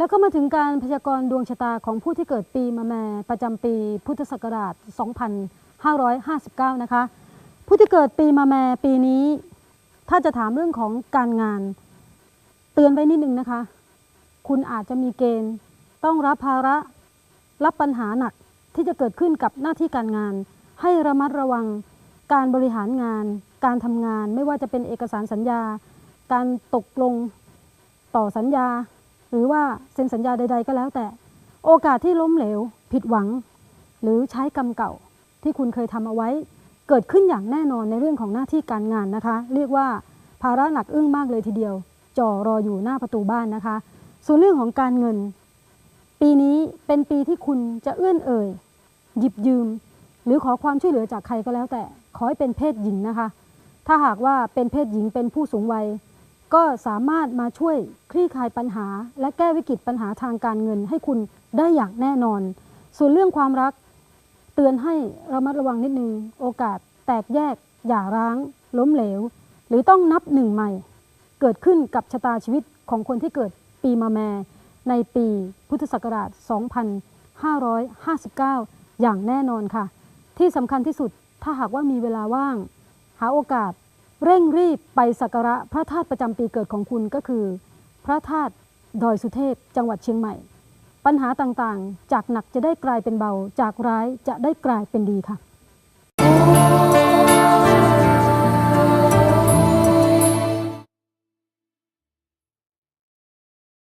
แล้วก็มาถึงการพยากรณ์ดวงชะตาของผู้ที่เกิดปีมะแม ประจำปีพุทธศักราช 2559 นะคะ ผู้ที่เกิดปีมะแมปีนี้ ถ้าจะถามเรื่องของการงาน เตือนไว้นิดนึงนะคะ คุณอาจจะมีเกณฑ์ต้องรับภาระรับปัญหาหนักที่จะเกิดขึ้นกับหน้าที่การงาน ให้ระมัดระวังการบริหารงาน การทำงานไม่ว่าจะเป็นเอกสารสัญญา การตกลงต่อสัญญา หรือว่าเซ็นสัญญาใด ๆ ก็แล้วแต่ โอกาสที่ล้มเหลว ผิดหวัง หรือใช้กรรมเก่าที่คุณเคยทำเอาไว้ เกิดขึ้นอย่างแน่นอนในเรื่องของหน้าที่การงานนะคะ เรียกว่าภาระหนักอึ้งมากเลยทีเดียว จ่อรออยู่หน้าประตูบ้านนะคะ ส่วนเรื่องของการเงิน ปีนี้เป็นปีที่คุณจะเอื้อนเอ่ย หยิบยืม หรือขอความช่วยเหลือจากใครก็แล้วแต่ ขอให้เป็นเพศหญิงนะคะ ถ้าหากว่าเป็นเพศหญิงเป็นผู้สูงวัย ก็สามารถมาช่วยคลี่คลายปัญหา และแก้วิกฤตปัญหาทางการเงินให้คุณได้อย่างแน่นอน ส่วนเรื่องความรัก เตือนให้ระมัดระวังนิดนึง โอกาสแตกแยก หย่าร้าง ล้มเหลว หรือต้องนับหนึ่งใหม่ เกิดขึ้นกับชะตาชีวิตของคนที่เกิดปีมาแม่ในปีพุทธศักราช 2559 อย่างแน่นอนค่ะ ที่สำคัญที่สุดถ้าหากว่ามีเวลาว่าง หาโอกาส เร่งรีบไปสักการะพระธาตุประจำปีเกิดของคุณก็คือ พระธาตุดอยสุเทพ จังหวัดเชียงใหม่ ปัญหาต่างๆ จากหนักจะได้กลายเป็นเบา จากร้ายจะได้กลายเป็นดีค่ะ